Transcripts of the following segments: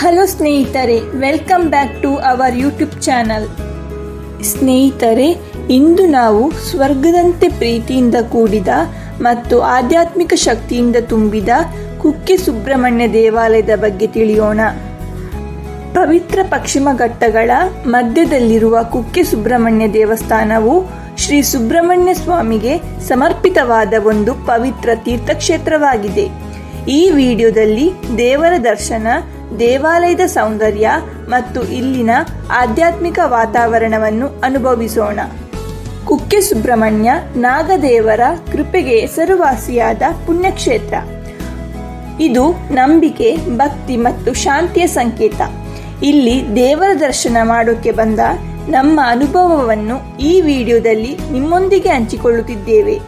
Hello ಸ್ನೇಹಿತರೆ welcome back to our YouTube channel ಸ್ನೇಹಿತರೆ, ಇಂದು ನಾವು ಸ್ವರ್ಗದಂತೆ ಪ್ರೀತಿಯಿಂದ ಕೂಡಿದ ಮತ್ತು ಆಧ್ಯಾತ್ಮಿಕ ಶಕ್ತಿಯಿಂದ ತುಂಬಿದ ಕುಕ್ಕೆ ಸುಬ್ರಹ್ಮಣ್ಯ ದೇವಾಲಯದ ಬಗ್ಗೆ ತಿಳಿಯೋಣ. ಪವಿತ್ರ ಪಶ್ಚಿಮ ಘಟ್ಟಗಳ ಮಧ್ಯದಲ್ಲಿರುವ ಕುಕ್ಕೆ ಸುಬ್ರಹ್ಮಣ್ಯ ದೇವಸ್ಥಾನವು ಶ್ರೀ ಸುಬ್ರಹ್ಮಣ್ಯ ಸ್ವಾಮಿಗೆ ಸಮರ್ಪಿತವಾದ ಒಂದು ಪವಿತ್ರ ತೀರ್ಥಕ್ಷೇತ್ರವಾಗಿದೆ. ಈ ವಿಡಿಯೋದಲ್ಲಿ ದೇವರ ದರ್ಶನ ದೇವಾಲಯದ ಸೌಂದರ್ಯ ಮತ್ತು ಇಲ್ಲಿನ ಆಧ್ಯಾತ್ಮಿಕ ವಾತಾವರಣವನ್ನು ಅನುಭವಿಸೋಣ. ಕುಕ್ಕೆ ಸುಬ್ರಹ್ಮಣ್ಯ ನಾಗದೇವರ ಕೃಪೆಗೆ ಹೆಸರುವಾಸಿಯಾದ ಪುಣ್ಯಕ್ಷೇತ್ರ. ಇದು ನಂಬಿಕೆ, ಭಕ್ತಿ ಮತ್ತು ಶಾಂತಿಯ ಸಂಕೇತ. ಇಲ್ಲಿ ದೇವರ ದರ್ಶನ ಮಾಡೋಕೆ ಬಂದ ನಮ್ಮ ಅನುಭವವನ್ನು ಈ ವಿಡಿಯೋದಲ್ಲಿ ನಿಮ್ಮೊಂದಿಗೆ ಹಂಚಿಕೊಳ್ಳುತ್ತಿದ್ದೇವೆ.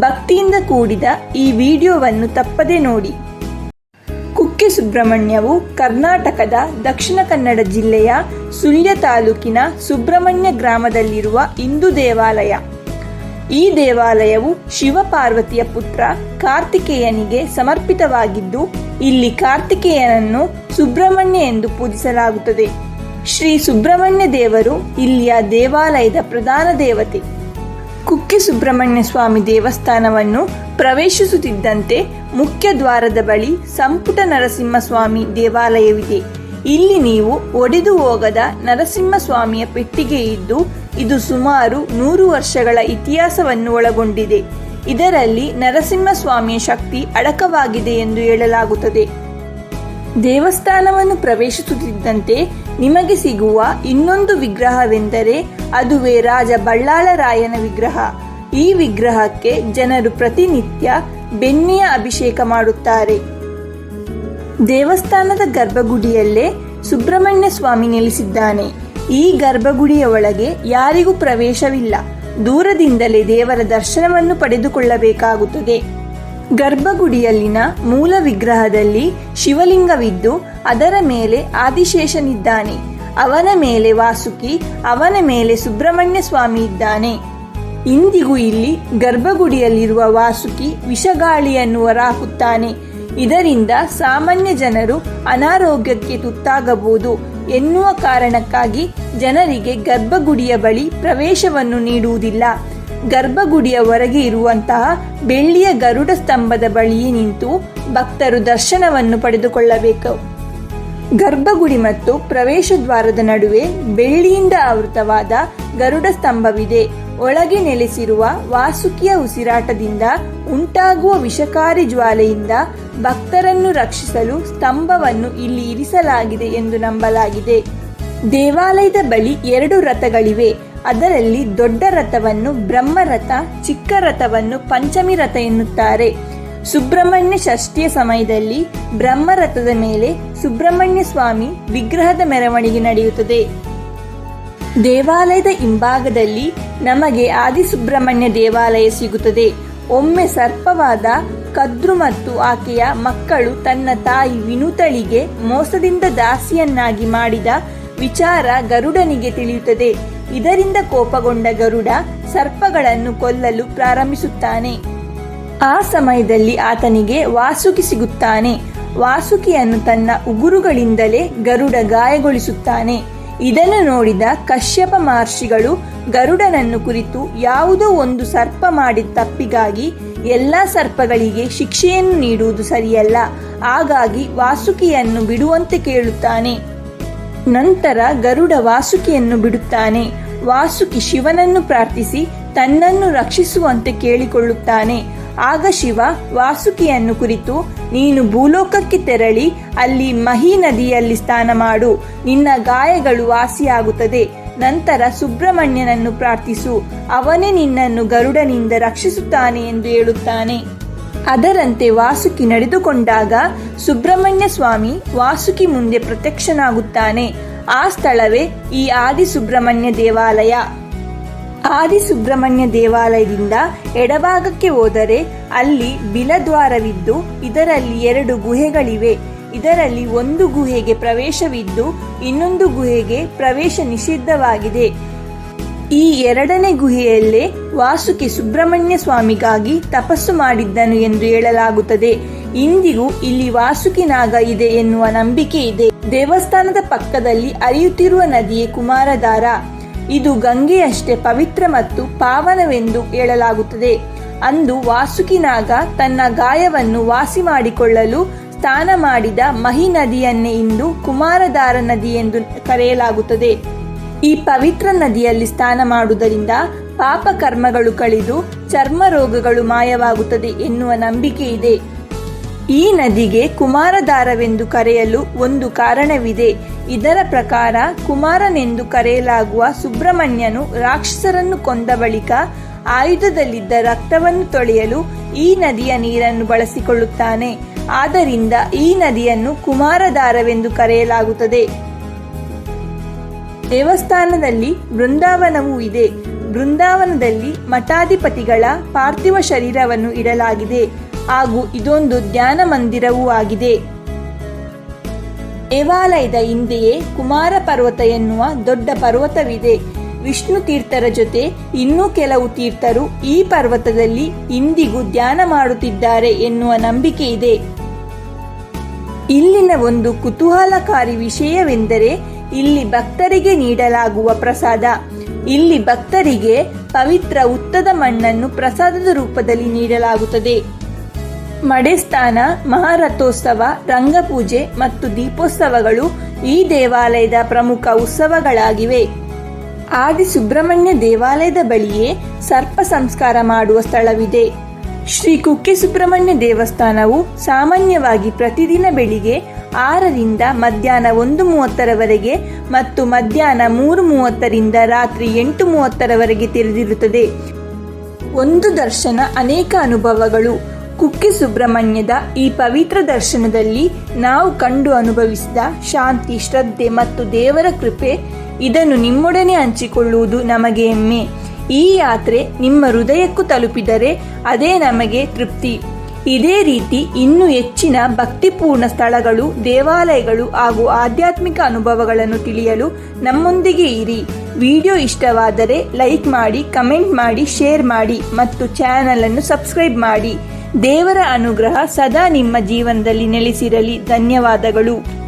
ಭಕ್ತಿಯಿಂದ ಕೂಡಿದ ಈ ವಿಡಿಯೋವನ್ನು ತಪ್ಪದೇ ನೋಡಿ. ಕುಕ್ಕೆ ಸುಬ್ರಹ್ಮಣ್ಯವು ಕರ್ನಾಟಕದ ದಕ್ಷಿಣ ಕನ್ನಡ ಜಿಲ್ಲೆಯ ಸುಳ್ಯ ತಾಲೂಕಿನ ಸುಬ್ರಹ್ಮಣ್ಯ ಗ್ರಾಮದಲ್ಲಿರುವ ಹಿಂದೂ ದೇವಾಲಯ. ಈ ದೇವಾಲಯವು ಶಿವಪಾರ್ವತಿಯ ಪುತ್ರ ಕಾರ್ತಿಕೇಯನಿಗೆ ಸಮರ್ಪಿತವಾಗಿದ್ದು, ಇಲ್ಲಿ ಕಾರ್ತಿಕೇಯನನ್ನು ಸುಬ್ರಹ್ಮಣ್ಯ ಎಂದು ಪೂಜಿಸಲಾಗುತ್ತದೆ. ಶ್ರೀ ಸುಬ್ರಹ್ಮಣ್ಯ ದೇವರು ಇಲ್ಲಿಯ ದೇವಾಲಯದ ಪ್ರಧಾನ ದೇವತೆ. ಕುಕ್ಕೆ ಸುಬ್ರಹ್ಮಣ್ಯ ಸ್ವಾಮಿ ದೇವಸ್ಥಾನವನ್ನು ಪ್ರವೇಶಿಸುತ್ತಿದ್ದಂತೆ ಮುಖ್ಯ ದ್ವಾರದ ಬಳಿ ಸಂಪುಟ ನರಸಿಂಹಸ್ವಾಮಿ ದೇವಾಲಯವಿದೆ. ಇಲ್ಲಿ ನೀವು ಒಡೆದು ಹೋಗದ ನರಸಿಂಹಸ್ವಾಮಿಯ ಪೆಟ್ಟಿಗೆ ಇದ್ದು, ಇದು ಸುಮಾರು ನೂರು ವರ್ಷಗಳ ಇತಿಹಾಸವನ್ನು ಒಳಗೊಂಡಿದೆ. ಇದರಲ್ಲಿ ನರಸಿಂಹಸ್ವಾಮಿಯ ಶಕ್ತಿ ಅಡಕವಾಗಿದೆ ಎಂದು ಹೇಳಲಾಗುತ್ತದೆ. ದೇವಸ್ಥಾನವನ್ನು ಪ್ರವೇಶಿಸುತ್ತಿದ್ದಂತೆ ನಿಮಗೆ ಸಿಗುವ ಇನ್ನೊಂದು ವಿಗ್ರಹವೆಂದರೆ ಅದುವೇ ರಾಜ ಬಳ್ಳಾಳರಾಯನ ವಿಗ್ರಹ. ಈ ವಿಗ್ರಹಕ್ಕೆ ಜನರು ಪ್ರತಿನಿತ್ಯ ಬೆನ್ನಿಯ ಅಭಿಷೇಕ ಮಾಡುತ್ತಾರೆ. ದೇವಸ್ಥಾನದ ಗರ್ಭಗುಡಿಯಲ್ಲೇ ಸುಬ್ರಹ್ಮಣ್ಯ ಸ್ವಾಮಿ ನೆಲೆಸಿದ್ದಾನೆ. ಈ ಗರ್ಭಗುಡಿಯ ಒಳಗೆ ಯಾರಿಗೂ ಪ್ರವೇಶವಿಲ್ಲ. ದೂರದಿಂದಲೇ ದೇವರ ದರ್ಶನವನ್ನು ಪಡೆದುಕೊಳ್ಳಬೇಕಾಗುತ್ತದೆ. ಗರ್ಭಗುಡಿಯಲ್ಲಿನ ಮೂಲ ವಿಗ್ರಹದಲ್ಲಿ ಶಿವಲಿಂಗವಿದ್ದು ಅದರ ಮೇಲೆ ಆದಿಶೇಷನಿದ್ದಾನೆ. ಅವನ ಮೇಲೆ ವಾಸುಕಿ ಅವನ ಮೇಲೆ ಸುಬ್ರಹ್ಮಣ್ಯ ಸ್ವಾಮಿ ಇದ್ದಾನೆ. ಇಂದಿಗೂ ಇಲ್ಲಿ ಗರ್ಭಗುಡಿಯಲ್ಲಿರುವ ವಾಸುಕಿ ವಿಷಗಾಳಿಯನ್ನು ಹೊರಹಾಕುತ್ತಾನೆ ಇದರಿಂದ ಸಾಮಾನ್ಯ ಜನರು ಅನಾರೋಗ್ಯಕ್ಕೆ ತುತ್ತಾಗಬಹುದು ಎನ್ನುವ ಕಾರಣಕ್ಕಾಗಿ ಜನರಿಗೆ ಗರ್ಭಗುಡಿಯ ಬಳಿ ಪ್ರವೇಶವನ್ನು ನೀಡುವುದಿಲ್ಲ. ಗರ್ಭಗುಡಿಯ ಹೊರಗೆ ಇರುವಂತಹ ಬೆಳ್ಳಿಯ ಗರುಡ ಸ್ತಂಭದ ಬಳಿಯೇ ನಿಂತು ಭಕ್ತರು ದರ್ಶನವನ್ನು ಪಡೆದುಕೊಳ್ಳಬೇಕು. ಗರ್ಭಗುಡಿ ಮತ್ತು ಪ್ರವೇಶ ದ್ವಾರದ ನಡುವೆ ಬೆಳ್ಳಿಯಿಂದ ಆವೃತವಾದ ಗರುಡ ಸ್ತಂಭವಿದೆ. ಒಳಗೆ ನೆಲೆಸಿರುವ ವಾಸುಕಿಯ ಉಸಿರಾಟದಿಂದ ಉಂಟಾಗುವ ವಿಷಕಾರಿ ಜ್ವಾಲೆಯಿಂದ ಭಕ್ತರನ್ನು ರಕ್ಷಿಸಲು ಸ್ತಂಭವನ್ನು ಇಲ್ಲಿ ಇರಿಸಲಾಗಿದೆ ಎಂದು ನಂಬಲಾಗಿದೆ. ದೇವಾಲಯದ ಬಳಿ ಎರಡು ರಥಗಳಿವೆ. ಅದರಲ್ಲಿ ದೊಡ್ಡ ರಥವನ್ನು ಬ್ರಹ್ಮರಥ, ಚಿಕ್ಕ ರಥವನ್ನು ಪಂಚಮಿ ರಥ ಎನ್ನುತ್ತಾರೆ. ಸುಬ್ರಹ್ಮಣ್ಯ ಷಷ್ಠಿಯ ಸಮಯದಲ್ಲಿ ಬ್ರಹ್ಮರಥದ ಮೇಲೆ ಸುಬ್ರಹ್ಮಣ್ಯ ಸ್ವಾಮಿ ವಿಗ್ರಹದ ಮೆರವಣಿಗೆ ನಡೆಯುತ್ತದೆ. ದೇವಾಲಯದ ಹಿಂಭಾಗದಲ್ಲಿ ನಮಗೆ ಆದಿಸುಬ್ರಹ್ಮಣ್ಯ ದೇವಾಲಯ ಸಿಗುತ್ತದೆ. ಒಮ್ಮೆ ಸರ್ಪವಾದ ಕದ್ರು ಮತ್ತು ಆಕೆಯ ಮಕ್ಕಳು ತನ್ನ ತಾಯಿ ವಿನುತಳಿಗೆ ಮೋಸದಿಂದ ದಾಸಿಯನ್ನಾಗಿ ಮಾಡಿದ ವಿಚಾರ ಗರುಡನಿಗೆ ತಿಳಿಯುತ್ತದೆ. ಇದರಿಂದ ಕೋಪಗೊಂಡ ಗರುಡ ಸರ್ಪಗಳನ್ನು ಕೊಲ್ಲಲು ಪ್ರಾರಂಭಿಸುತ್ತಾನೆ. ಆ ಸಮಯದಲ್ಲಿ ಆತನಿಗೆ ವಾಸುಕಿ ಸಿಗುತ್ತಾನೆ. ವಾಸುಕಿಯನ್ನು ತನ್ನ ಉಗುರುಗಳಿಂದಲೇ ಗರುಡ ಗಾಯಗೊಳಿಸುತ್ತಾನೆ. ಇದನ್ನು ನೋಡಿದ ಕಶ್ಯಪ ಮಹರ್ಷಿಗಳು ಗರುಡನನ್ನು ಕುರಿತು ಯಾವುದೋ ಒಂದು ಸರ್ಪ ಮಾಡಿದ ತಪ್ಪಿಗಾಗಿ ಎಲ್ಲ ಸರ್ಪಗಳಿಗೆ ಶಿಕ್ಷೆಯನ್ನು ನೀಡುವುದು ಸರಿಯಲ್ಲ. ಹಾಗಾಗಿ ವಾಸುಕಿಯನ್ನು ಬಿಡುವಂತೆ ಕೇಳುತ್ತಾನೆ. ನಂತರ ಗರುಡ ವಾಸುಕಿಯನ್ನು ಬಿಡುತ್ತಾನೆ. ವಾಸುಕಿ ಶಿವನನ್ನು ಪ್ರಾರ್ಥಿಸಿ ತನ್ನನ್ನು ರಕ್ಷಿಸುವಂತೆ ಕೇಳಿಕೊಳ್ಳುತ್ತಾನೆ. ಆಗ ಶಿವ ವಾಸುಕಿಯನ್ನು ಕುರಿತು, ನೀನು ಭೂಲೋಕಕ್ಕೆ ತೆರಳಿ, ಅಲ್ಲಿ ಮಹಿ ನದಿಯಲ್ಲಿ ಸ್ನಾನ ಮಾಡು. ನಿನ್ನ ಗಾಯಗಳು ವಾಸಿಯಾಗುತ್ತದೆ. ನಂತರ ಸುಬ್ರಹ್ಮಣ್ಯನನ್ನು ಪ್ರಾರ್ಥಿಸು. ಅವನೇ ನಿನ್ನನ್ನು ಗರುಡನಿಂದ ರಕ್ಷಿಸುತ್ತಾನೆ ಎಂದು ಹೇಳುತ್ತಾನೆ. ಅದರಂತೆ ವಾಸುಕಿ ನಡೆದುಕೊಂಡಾಗ ಸುಬ್ರಹ್ಮಣ್ಯ ಸ್ವಾಮಿ ವಾಸುಕಿ ಮುಂದೆ ಪ್ರತ್ಯಕ್ಷನಾಗುತ್ತಾನೆ. ಆ ಸ್ಥಳವೇ ಈ ಆದಿ ಸುಬ್ರಹ್ಮಣ್ಯ ದೇವಾಲಯ. ಆದಿ ಸುಬ್ರಹ್ಮಣ್ಯ ದೇವಾಲಯದಿಂದ ಎಡಭಾಗಕ್ಕೆ ಹೋದರೆ ಅಲ್ಲಿ ಬಿಲದ್ವಾರವಿದ್ದು ಇದರಲ್ಲಿ ಎರಡು ಗುಹೆಗಳಿವೆ. ಇದರಲ್ಲಿ ಒಂದು ಗುಹೆಗೆ ಪ್ರವೇಶವಿದ್ದು ಇನ್ನೊಂದು ಗುಹೆಗೆ ಪ್ರವೇಶ ನಿಷಿದ್ಧವಾಗಿದೆ. ಈ ಎರಡನೇ ಗುಹೆಯಲ್ಲೇ ವಾಸುಕಿ ಸುಬ್ರಹ್ಮಣ್ಯ ಸ್ವಾಮಿಗಾಗಿ ತಪಸ್ಸು ಮಾಡಿದ್ದನು ಎಂದು ಹೇಳಲಾಗುತ್ತದೆ. ಇಂದಿಗೂ ಇಲ್ಲಿ ವಾಸುಕಿ ನಾಗ ಇದೆ ಎನ್ನುವ ನಂಬಿಕೆ ಇದೆ. ದೇವಸ್ಥಾನದ ಪಕ್ಕದಲ್ಲಿ ಹರಿಯುತ್ತಿರುವ ನದಿಯೇ ಕುಮಾರಧಾರ. ಇದು ಗಂಗೆಯಷ್ಟೇ ಪವಿತ್ರ ಮತ್ತು ಪಾವನವೆಂದು ಹೇಳಲಾಗುತ್ತದೆ. ಅಂದು ವಾಸುಕಿನಾಗ ತನ್ನ ಗಾಯವನ್ನು ವಾಸಿ ಮಾಡಿಕೊಳ್ಳಲು ಸ್ನಾನ ಮಾಡಿದ ಮಹಿ ನದಿಯನ್ನೇ ಇಂದು ಕುಮಾರಧಾರ ನದಿ ಎಂದು ಕರೆಯಲಾಗುತ್ತದೆ. ಈ ಪವಿತ್ರ ನದಿಯಲ್ಲಿ ಸ್ನಾನ ಮಾಡುವುದರಿಂದ ಪಾಪ ಕರ್ಮಗಳು ಕಳೆದು ಚರ್ಮ ರೋಗಗಳು ಮಾಯವಾಗುತ್ತದೆ ಎನ್ನುವ ನಂಬಿಕೆ ಇದೆ. ಈ ನದಿಗೆ ಕುಮಾರಧಾರವೆಂದು ಕರೆಯಲು ಒಂದು ಕಾರಣವಿದೆ. ಇದರ ಪ್ರಕಾರ ಕುಮಾರನೆಂದು ಕರೆಯಲಾಗುವ ಸುಬ್ರಹ್ಮಣ್ಯನು ರಾಕ್ಷಸರನ್ನು ಕೊಂದ ಬಳಿಕ ಆಯುಧದಲ್ಲಿದ್ದ ರಕ್ತವನ್ನು ತೊಳೆಯಲು ಈ ನದಿಯ ನೀರನ್ನು ಬಳಸಿಕೊಳ್ಳುತ್ತಾನೆ. ಆದ್ದರಿಂದ ಈ ನದಿಯನ್ನು ಕುಮಾರಧಾರವೆಂದು ಕರೆಯಲಾಗುತ್ತದೆ. ದೇವಸ್ಥಾನದಲ್ಲಿ ಬೃಂದಾವನವೂ ಇದೆ. ಬೃಂದಾವನದಲ್ಲಿ ಮಠಾಧಿಪತಿಗಳ ಪಾರ್ಥಿವ ಶರೀರವನ್ನು ಇಡಲಾಗಿದೆ. ಹಾಗೂ ಇದೊಂದು ಧ್ಯಾನ ಮಂದಿರವೂ ಆಗಿದೆ. ದೇವಾಲಯದ ಹಿಂದೆಯೇ ಕುಮಾರ ಪರ್ವತ ಎನ್ನುವ ದೊಡ್ಡ ಪರ್ವತವಿದೆ. ವಿಷ್ಣು ತೀರ್ಥರ ಜೊತೆ ಇನ್ನೂ ಕೆಲವು ತೀರ್ಥರು ಈ ಪರ್ವತದಲ್ಲಿ ಇಂದಿಗೂ ಧ್ಯಾನ ಮಾಡುತ್ತಿದ್ದಾರೆ ಎನ್ನುವ ನಂಬಿಕೆ ಇದೆ. ಇಲ್ಲಿನ ಒಂದು ಕುತೂಹಲಕಾರಿ ವಿಷಯವೆಂದರೆ ಇಲ್ಲಿ ಭಕ್ತರಿಗೆ ನೀಡಲಾಗುವ ಪ್ರಸಾದ. ಇಲ್ಲಿ ಭಕ್ತರಿಗೆ ಪವಿತ್ರ ಉತ್ತದ ಮಣ್ಣನ್ನು ಪ್ರಸಾದದ ರೂಪದಲ್ಲಿ ನೀಡಲಾಗುತ್ತದೆ. ಮಡೆಸ್ನಾನ ಮಹಾರಥೋತ್ಸವ, ರಂಗಪೂಜೆ ಮತ್ತು ದೀಪೋತ್ಸವಗಳು ಈ ದೇವಾಲಯದ ಪ್ರಮುಖ ಉತ್ಸವಗಳಾಗಿವೆ. ಆದಿ ಸುಬ್ರಹ್ಮಣ್ಯ ದೇವಾಲಯದ ಬಳಿಯೇ ಸರ್ಪ ಸಂಸ್ಕಾರ ಮಾಡುವ ಸ್ಥಳವಿದೆ. ಶ್ರೀ ಕುಕ್ಕೆ ಸುಬ್ರಹ್ಮಣ್ಯ ದೇವಸ್ಥಾನವು ಸಾಮಾನ್ಯವಾಗಿ ಪ್ರತಿದಿನ ಬೆಳಿಗ್ಗೆ ಆರರಿಂದ ಮಧ್ಯಾಹ್ನ ಒಂದು ಮೂವತ್ತರವರೆಗೆ ಮತ್ತು ಮಧ್ಯಾಹ್ನ ಮೂರು ಮೂವತ್ತರಿಂದ ರಾತ್ರಿ ಎಂಟು ಮೂವತ್ತರವರೆಗೆ ತೆರೆದಿರುತ್ತದೆ. ಒಂದು ದರ್ಶನ ಅನೇಕ ಅನುಭವಗಳು. ಕುಕ್ಕೆ ಸುಬ್ರಹ್ಮಣ್ಯದ ಈ ಪವಿತ್ರ ದರ್ಶನದಲ್ಲಿ ನಾವು ಕಂಡು ಅನುಭವಿಸಿದ ಶಾಂತಿ, ಶ್ರದ್ಧೆ ಮತ್ತು ದೇವರ ಕೃಪೆ ಇದನ್ನು ನಿಮ್ಮೊಡನೆ ಹಂಚಿಕೊಳ್ಳುವುದು ನಮಗೆ ಹೆಮ್ಮೆ. ಈ ಯಾತ್ರೆ ನಿಮ್ಮ ಹೃದಯಕ್ಕೂ ತಲುಪಿದರೆ ಅದೇ ನಮಗೆ ತೃಪ್ತಿ. ಇದೇ ರೀತಿ ಇನ್ನೂ ಹೆಚ್ಚಿನ ಭಕ್ತಿಪೂರ್ಣ ಸ್ಥಳಗಳು, ದೇವಾಲಯಗಳು ಹಾಗೂ ಆಧ್ಯಾತ್ಮಿಕ ಅನುಭವಗಳನ್ನು ತಿಳಿಯಲು ನಮ್ಮೊಂದಿಗೆ ಇರಿ. ವಿಡಿಯೋ ಇಷ್ಟವಾದರೆ ಲೈಕ್ ಮಾಡಿ, ಕಮೆಂಟ್ ಮಾಡಿ, ಶೇರ್ ಮಾಡಿ ಮತ್ತು ಚಾನಲನ್ನು ಸಬ್ಸ್ಕ್ರೈಬ್ ಮಾಡಿ. ದೇವರ ಅನುಗ್ರಹ ಸದಾ ನಿಮ್ಮ ಜೀವನದಲ್ಲಿ ನೆಲೆಸಿರಲಿ. ಧನ್ಯವಾದಗಳು.